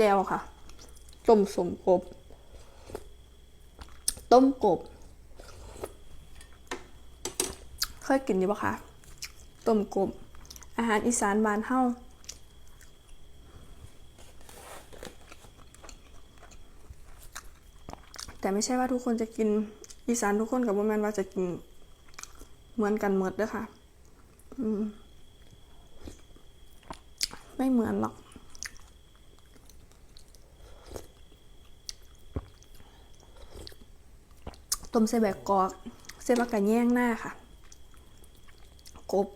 จวค่ะ ต้มสมกบ ต้มกบ เคยกินอยู่ปะคะต้มกบ อาหารอีสานบ้านเฮาแต่ไม่ใช่ว่าทุกคนจะกินอีสานทุกคนกับว่าแมนว่าจะกินเหมือนกันหมดเด้อค่ะ อืม ไม่เหมือนหรอก ต้มใส่แบบกอกเส้นมะกะแย่งหน้าค่ะ กบ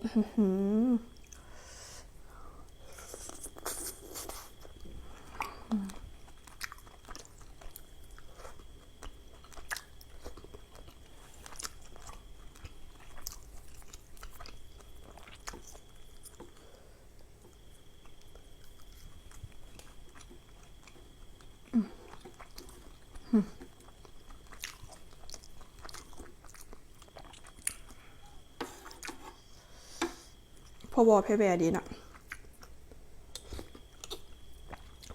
อื้อหือพอวอเพแบดีนะ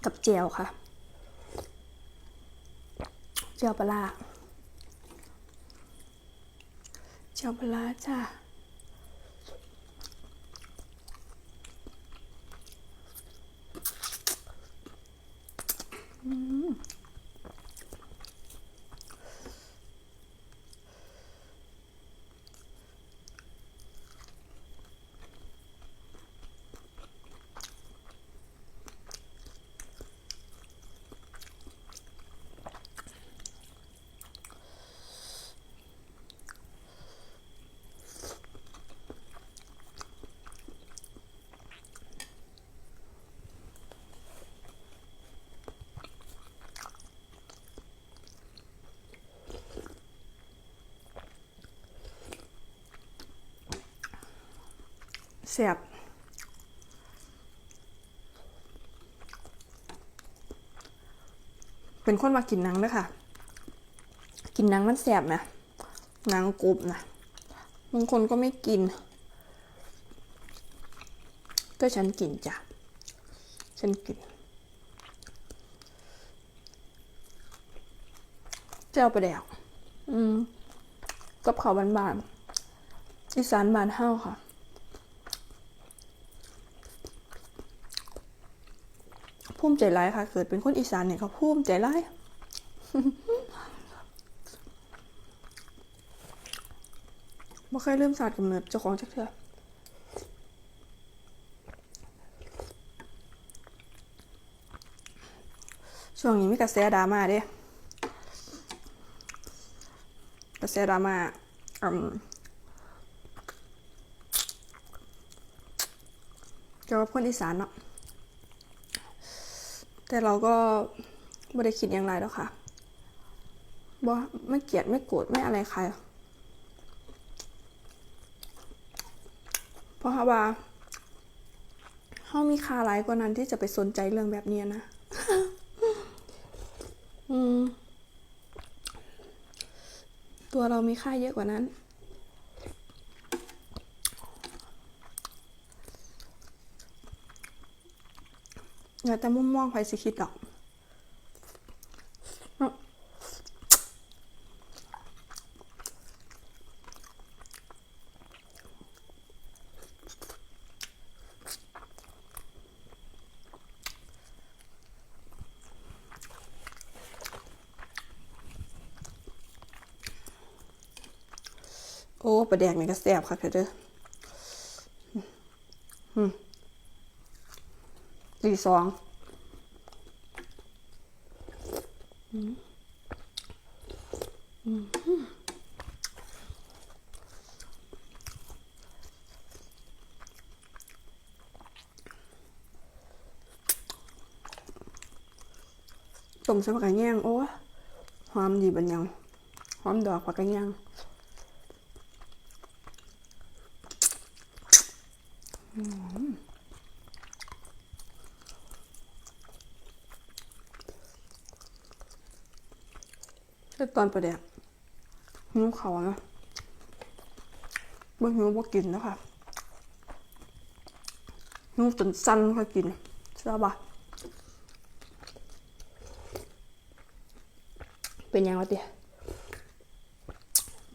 กับเจียวค่ะ เจียวปลาเจียวปลาร้าจ้าอืม แซ่บเป็นคนมากินนังด้วยค่ะ กินนังมันแซ่บนะนังกรุบนะบางคนก็ไม่กิน ก็ฉันกินจ้ะ ฉันกินเจ้าไปแดกอืมกับข้าวบานๆอีสานบานเฮาค่ะ ภูมิใจร้ายค่ะ เกิดเป็นคนอีสานเนี่ยเขาภูมิใจร้ายบ่เคยลืมศาสตร์กำเนิดเจ้าของจักเทื่อช่วงนี้มีกระแสดราม่าเด้กระแสดราม่าอืมเกี่ยวกับคนอีสานเนาะ แต่เราก็ไม่ได้คิดอย่างไรแล้วค่ะว่าไม่เกลียดไม่โกรธไม่อะไรใครเพราะว่าเขามีค่าหลายกว่านั้นที่จะไปสนใจเรื่องแบบนี้นะ อืม ตัวเรามีค่าเยอะกว่านั้น อย่าแต่มุมมองใครสิคิดหรอกโอ้ประแดกนี่ก็แซ่บค่ะเด้ออืม ตีสองต้มใส่ผักกระเนียงโอ้ยหอมดีบันยังหอมดอกผักกระเนียง อนประเดี๋ยวหิวเขานะบ่หิวบ่กินนะคะหิวจนสั้นค่อยกินทราบบ่เป็นยังไงเดี๋ย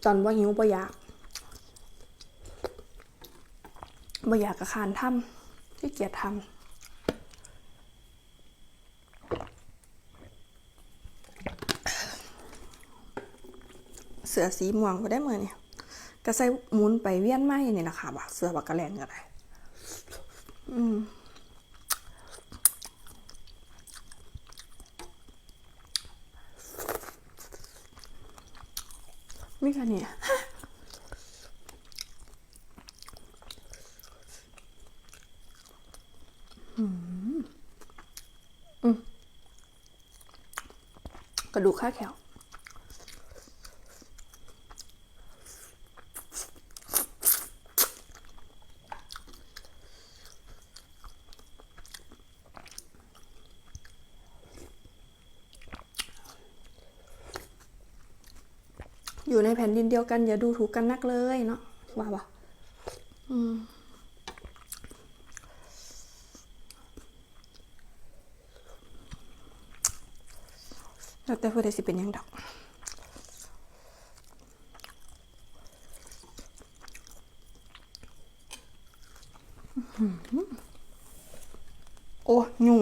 ตอนว่าหิวบ่อยากบ่อยากกระคานทำที่เกียรติทำ เสือสีม่วงก็ได้เมื่อเนี่ยก็ใส่หมุนไปเวียนมาอย่างนี้นะคะว่าเสือบักกะแลนก็ได้มีแค่นี้อืมอืมกระดูกข้าแขว อยู่ในแผ่นดินเดียวกัน อย่าดูถูกกันนักเลยเนาะว่าปะอืมแล้วแต่เพื่อได้สิเป็นยังดอกอื้อหือโอ้ยุง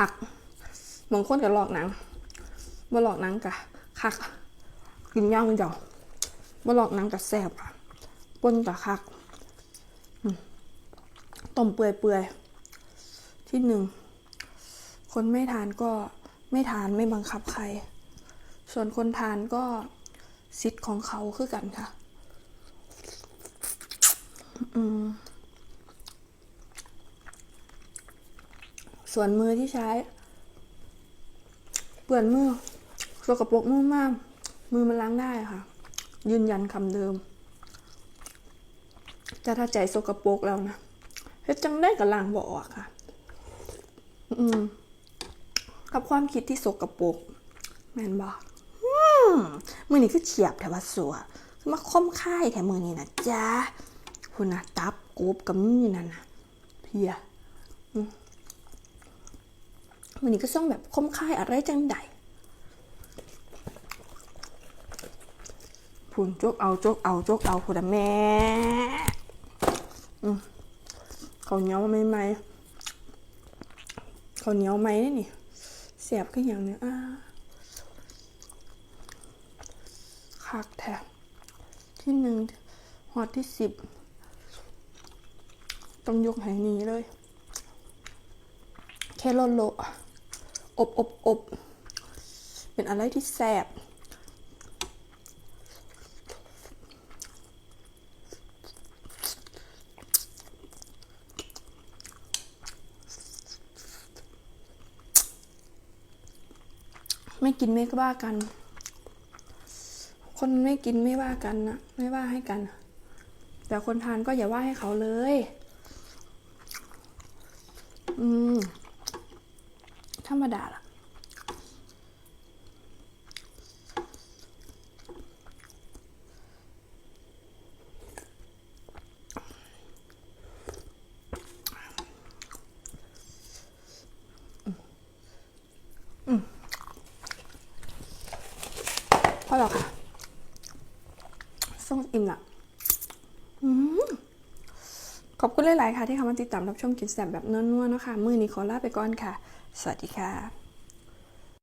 คักบางคนก็หลอกหนังบ่หลอกหนังกะคัก กินย่างเดียวบ่หลอกหนังกะแซ่บอะป่นกะคักอืมต้มเปื่อยๆที่หนึ่งคนไม่ทานก็ไม่ทานไม่บังคับใคร ส่วนคนทานก็สิทธิ์ของเขาคือกันค่ะ อืม ส่วนมือที่ใช้ เปื่อนมือสกปรกมือมาก มือมันล้างได้ค่ะ ยืนยันคำเดิม แต่ถ้าใจสกปรกแล้วนะเฮ็ดจังได้กับล้างบ่ออกค่ะ อืมกับความคิดที่สกปรกแมนบอกมือนี้คือเฉียบแต่ว่าสัวมาค่อมค่ายแถมมือนี้นะจ้าคุณนะตับกบกับนี่นั่นนะเพียมั นนี้ก็ต้องแบบคมค่ายอะไรจังใดพูนจกเอาจกเอาจกเอาพูดแม่อืมเขาวเหนียวไหมไหมเขาวเหนียวไหมนี่เสียบขึ้นอย่างเนี้ยอ่าคักแถบที่หนึ่งหอดที่สิบต้องยกให้นี้เลย แค่โลโล อบอบอบเป็นอะไรที่แสบไม่กินไม่ว่ากัน คนไม่กินไม่ว่ากันนะ ไม่ว่าให้กัน แต่คนทานก็อย่าว่าให้เขาเลย อืม ธรรมดาล่ะ พอแล้วค่ะส่งอิ่มละอืมขอบ คุณหลาย ๆ ค่ะที่เข้ามาติดตามรับชมกินแสบแบบนัวๆเนาะค่ะมือนี้ขอลาไปก่อนค่ะ สวัสดีค่ะ